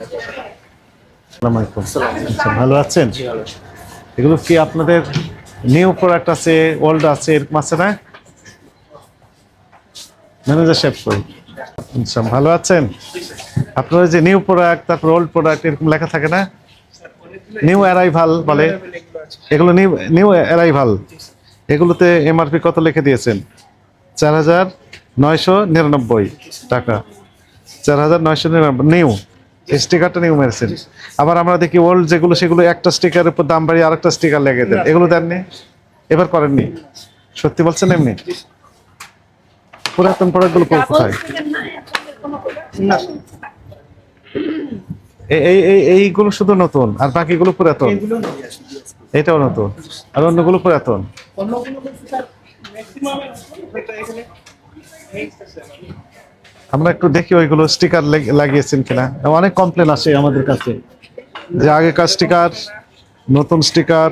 আসসালামু আলাইকুম। আচ্ছা, ভালো আছেন? এগুলো কি আপনাদের নিউ প্রোডাক্ট আছে ওল্ড আছে এরকম আছে না? ম্যানেজার সাহেব কই আচ্ছা ভালো আছেন? আপনার যে নিউ প্রোডাক্ট তারপর ওল্ড প্রোডাক্ট এরকম লেখা থাকে না? নিউ অ্যারাইভাল বলে। এগুলো নিউ নিউ অ্যারাইভাল এগুলোতে এমআরপি কত লিখে দিয়েছেন? চার হাজার নয়শো নিরানব্বই টাকা। চার হাজার নয়শো নিরানব্বই। নিউ স্টিকারটা নিউ মেরেছেন আবার আমরা দেখি ওল্ড যেগুলো সেগুলো একটা স্টিকারের উপর দাম বাড়িয়ে আরেকটা স্টিকার লেগে দেন। এগুলো দেননি? এবার করেননি? সত্যি বলছেন এমনি? পুরাতন প্রোডাক্টগুলো কোথায়? এই এই এই এইগুলো শুধু নতুন আর বাকিগুলো পুরাতন? এটাও নতুন আর অন্যগুলো পুরাতন? আমরা একটু দেখি ওইগুলো স্টিকার লাগিয়েছেন কিনা। অনেক কমপ্লেন আসে আমাদের কাছে যে আগেকার স্টিকার নতুন স্টিকার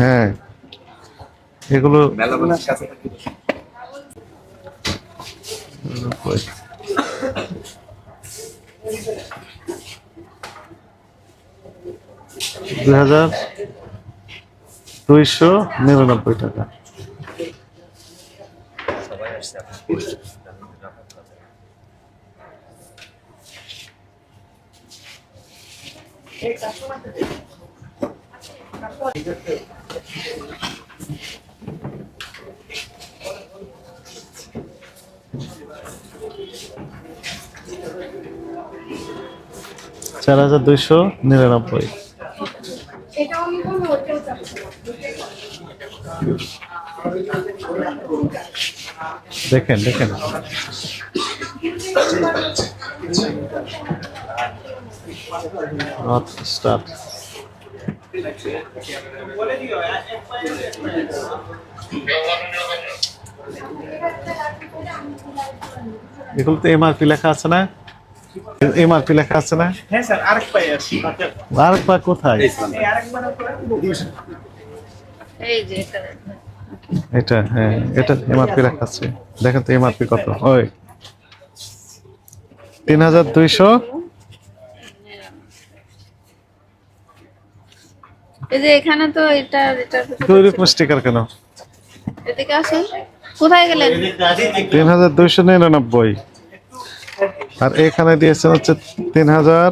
হ্যাঁ। এগুলো দুই হাজার দুইশো নিরানব্বই টাকা। চার হাজার দুইশো নিরানব্বই। এটাও আমি বলব ওটাও চাচ্ছি দেখেন দেখেন। নর্থ স্টার এগুলো তো এমআরপি লেখা আছে না? এমআরপি লেখা আছে না? হ্যাঁ স্যার আরেক পাই আছে আর পা কোথায়? এই যে এটা হ্যাঁ এটা এমআরপি লেখা আছে দেখেন তো এমআরপি কত। ওই। তিন হাজার দুইশো। এখানে তো এটা এটা দুই রকম স্টিকার কেন? এদিকে আসেন। কোথায় গেলেন? তিন হাজার দুইশো নিরানব্বই। আর এখানে দিয়েছেন হচ্ছে তিন হাজার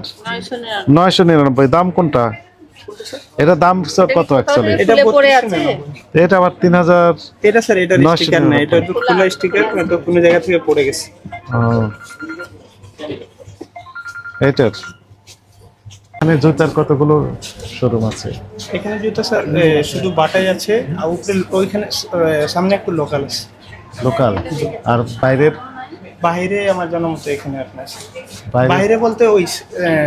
নয়শো নিরানব্বই। দাম কোনটা? এটা দাম স্যার কত অ্যাকচুয়ালি এটা পড়ে আছে? এটা আবার তিন হাজার এটা স্যার এটা স্টিকার না এটা খোলা স্টিকার তো কোনো জায়গা থেকে পড়ে গেছে। এটার? এখানে জুতার কতগুলো শোরুম আছে? এখানে জুতো স্যার শুধু বাটাই আছে আর উপরে ওইখানে সামনে একটু লোকাল আছে। লোকাল আর বাইরের? বাইরে আমার জানা মতো এখানে আপনার আছে। বাইরে? বাইরে বলতে ওই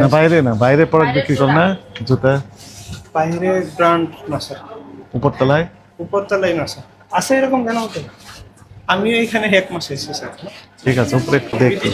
না বাইরে না বাইরে প্রোডাক্ট বিক্রি কর না জুতা। বাইরে গ্রান্ড না স্যার। উপরতলায়? উপরতলায় না স্যার। আছে এরকম কেন হতে আমি এখানে এক মাস এসেছি স্যার। ঠিক আছে উপরে একটু দেখি।